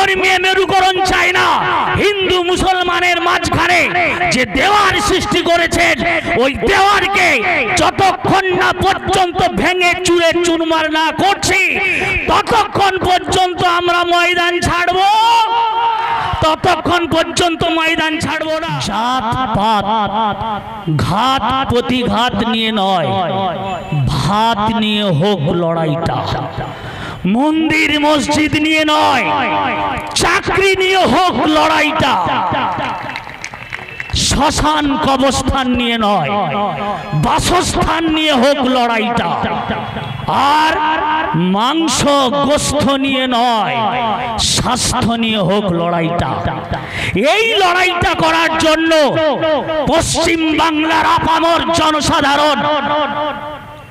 ধর্মীয় মেরুকরণ চাই না। হিন্দু মুসলমানের মাঝখানে যে দেওয়ার সৃষ্টি করেছেন, ওই দেওয়ারকে যতক্ষণ না পর্যন্ত ভেঙে চুরে চুরমার না করছি, ততক্ষণ পর্যন্ত আমরা ময়দান ছাড়বো। ততক্ষণ পর্যন্ত ময়দান ছাড়বো না। জাত, পাত, ঘাত, প্রতিঘাত নিয়ে নয়, ভাত নিয়ে হোক লড়াইটা। মন্দির, মসজিদ নিয়ে নয়। চাকরি নিয়ে হোক, লড়াইটা। শ্মশান কবস্থান নিয়ে নয়। বাসস্থান নিয়ে হোক, লড়াইটা। আর মাংস, গোস্ত নিয়ে নয়। স্বাস্থ্য নিয়ে হোক, লড়াইটা। এই লড়াইটা করার জন্য পশ্চিম বাংলার আপামর জনসাধারণ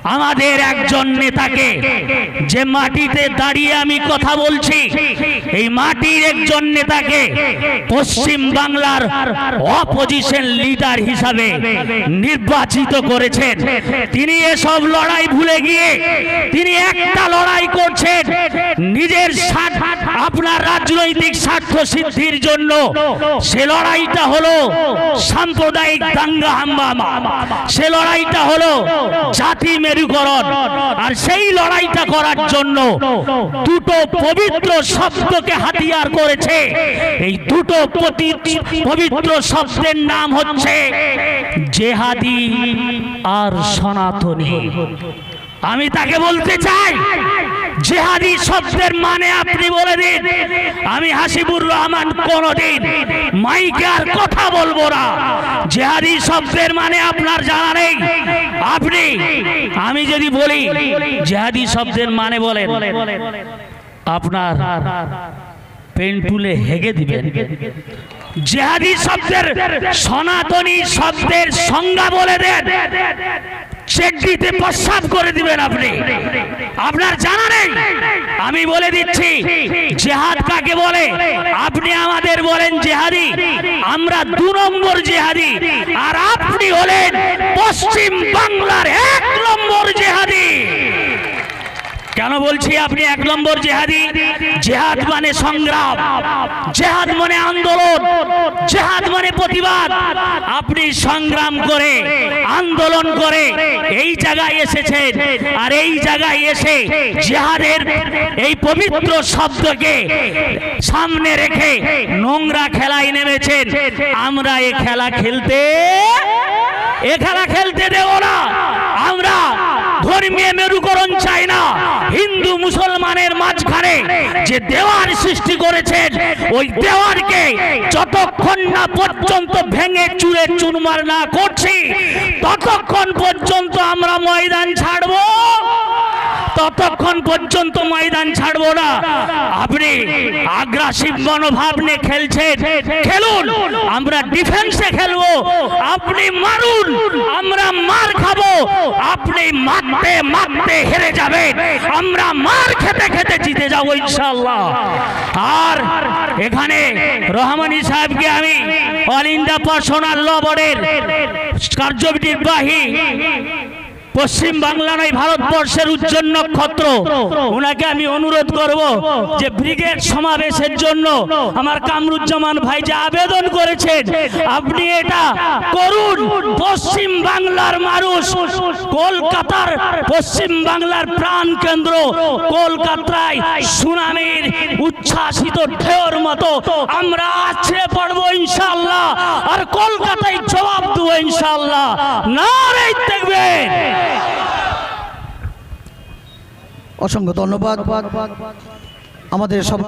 আমাদের একজন নেতাকে যে মাটিতে দাঁড়িয়ে আমি কথা বলছি এই মাটির একজন নেতাকে পশ্চিম বাংলার অপোজিশন লিডার হিসাবে নির্বাচিত করেছেন। তিনি এসব লড়াই ভুলে গিয়ে তিনি একটা লড়াই করছেন। নিজের আপনার রাজনৈতিক স্বার্থ সিদ্ধির জন্য সে লড়াইটা হলো সাম্প্রদায়িক দাঙ্গা হাঙ্গামা। সে লড়াইটা হলো জাতি মেরুকরণ। আর সেই লড়াইটা করার জন্য দুটো পবিত্র শব্দকে হাতিয়ার করেছে। এই দুটো পবিত্র শব্দের নাম হচ্ছে জেহাদি আর সনাতনী। আমি তাকে বলতে চাই, জেহাদি শব্দের মানে আপনি বলে দিন। আমি হাসিবুর রহমান কোনদিন মাইকে আর কথা বলব না। জেহাদি শব্দের মানে আপনার জানা নেই। আপনি, আমি যদি বলি, জেহাদি শব্দের মানে বলেন, আপনার পেন তুলে হেগে দিবেন। জেহাদি শব্দের সনাতনী শব্দের সংজ্ঞা বলে দেন। চেকটিতে প্রস্রাব করে দিবেন আপনি। আপনার জানা নেই। আমি বলে দিচ্ছি, জেহাদ কাকে বলে? আপনি আমাদের বলেন জেহাদি। আমরা দু নম্বর জেহাদি। আর আপনি হলেন পশ্চিম বাংলার এক নম্বর জেহাদি কেন বলছি আপনি এক নম্বর জেহাদি। জেহাদ মানে সংগ্রাম। জেহাদ মানে আন্দোলন। জেহাদ মানে প্রতিবাদ। আপনি সংগ্রাম করে, আন্দোলন করে এই জায়গায় এসেছেন। আর এই জায়গায় এসে জেহাদের এই পবিত্র শব্দকে সামনে রেখে নোংরা খেলায় নেমেছেন। আমরা এ খেলা খেলতে, এ খেলা খেলতে দেব না। মেরুকরণ চাই না। হিন্দু মুসলমানের মাঝখানে যে দেওয়ার সৃষ্টি করেছেন, ওই দেওয়ারকে যতক্ষণ না পর্যন্ত ভেঙে চুরে চুরমার না করছি, ততক্ষণ পর্যন্ত আমরা ময়দান ছাড়বো। ততক্ষণ পর্যন্ত ময়দান ছাড়বো না। আপনি আগ্রাসিভ মনোভাব নিয়ে খেলছেন। খেলুন, আমরা ডিফেন্সে খেলব। আপনি মারুন, আমরা মার খাব। আপনি মারতে মারতে হেরে যাবেন। আমরা মার খেতে খেতে জিতে যাব ইনশাল্লাহ আর এখানে রহমানি সাহেবকে আমি অল ইন্ডিয়া পার্সোনাল ল বোর্ডের কার্যনির্বাহী পশ্চিম বাংলা নয় ভারতবর্ষের উজ্জ্বল নক্ষত্র, ওনাকে আমি অনুরোধ করব যে ব্রিগেড সমাবেশের জন্য আমার কামরুজ্জামান ভাই যে আবেদন করেছেন, আপনি এটা করুন। পশ্চিম বাংলার মানুষ কলকাতার পশ্চিম বাংলার প্রাণ কেন্দ্র, কলকাতায় সুনামির উচ্ছ্বাসিত ঢেউর মতো আমরা আছড়ে পড়ব ইনশাল্লাহ আর কলকাতায় জবাব দেবো ইনশাল্লাহ না রে অসংখ্য ধন্যবাদ। আমাদের সব